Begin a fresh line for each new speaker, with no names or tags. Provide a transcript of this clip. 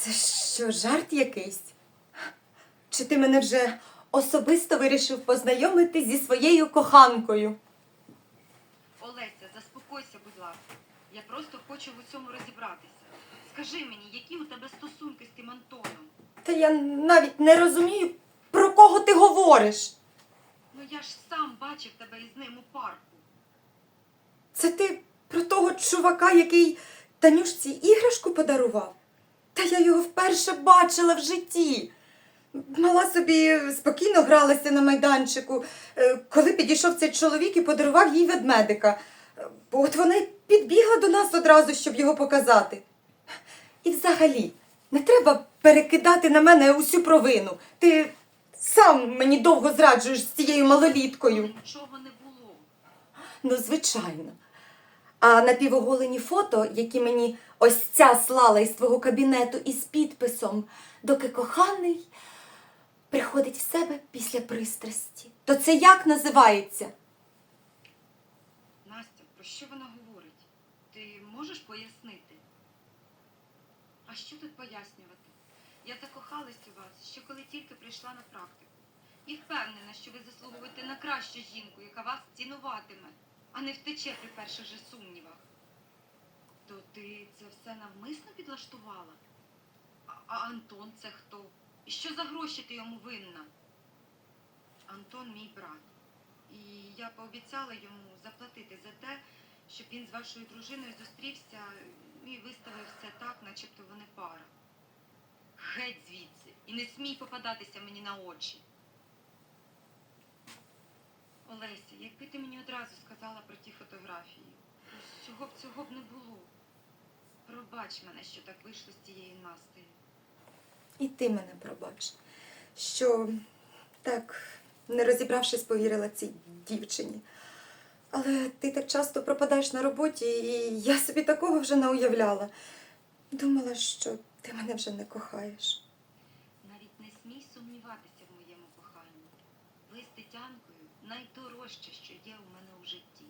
Це що, жарт якийсь? Чи ти мене вже особисто вирішив познайомити зі своєю коханкою?
Олеся, заспокойся, будь ласка. Я просто хочу в усьому розібратися. Скажи мені, які у тебе стосунки з тим Антоном?
Та я навіть не розумію, про кого ти говориш.
Ну я ж сам бачив тебе із ним у парку.
Це ти про того чувака, який Танюшці іграшку подарував? Та я його вперше бачила в житті. Мала собі спокійно гралася на майданчику, е, коли підійшов цей чоловік і подарував їй ведмедика. От вона й підбігла до нас одразу, щоб його показати. І взагалі, не треба перекидати на мене усю провину. Ти сам мені довго зраджуєш з цією малоліткою.
Нічого не було.
Ну, звичайно. А напівоголені фото, які мені ось ця слала із твого кабінету із підписом, доки коханий приходить в себе після пристрасті. То це як називається?
Настя, про що вона говорить? Ти можеш пояснити? А що тут пояснювати? Я закохалась у вас, ще коли тільки прийшла на практику. І впевнена, що ви заслуговуєте на кращу жінку, яка вас цінуватиме, а не втече при перших же сумнівах. То ти це все навмисно підлаштувала? А, Антон це хто? І що за гроші ти йому винна? Антон мій брат. І я пообіцяла йому заплатити за те, щоб він з вашою дружиною зустрівся і виставив все так, начебто вони пара. Геть звідси і не смій попадатися мені на очі. Олеся, якби ти мені одразу сказала про ті фотографії, то цього б цього б не було. Пробач мене, що так вийшло з тією Настею.
І ти мене пробач, що так, не розібравшись, повірила цій дівчині. Але ти так часто пропадаєш на роботі, і я собі такого вже не уявляла. Думала, що ти мене вже не кохаєш.
Навіть не смій сумніватися в моєму коханні. Ви з Тетянкою найдорожче, що є у мене у житті.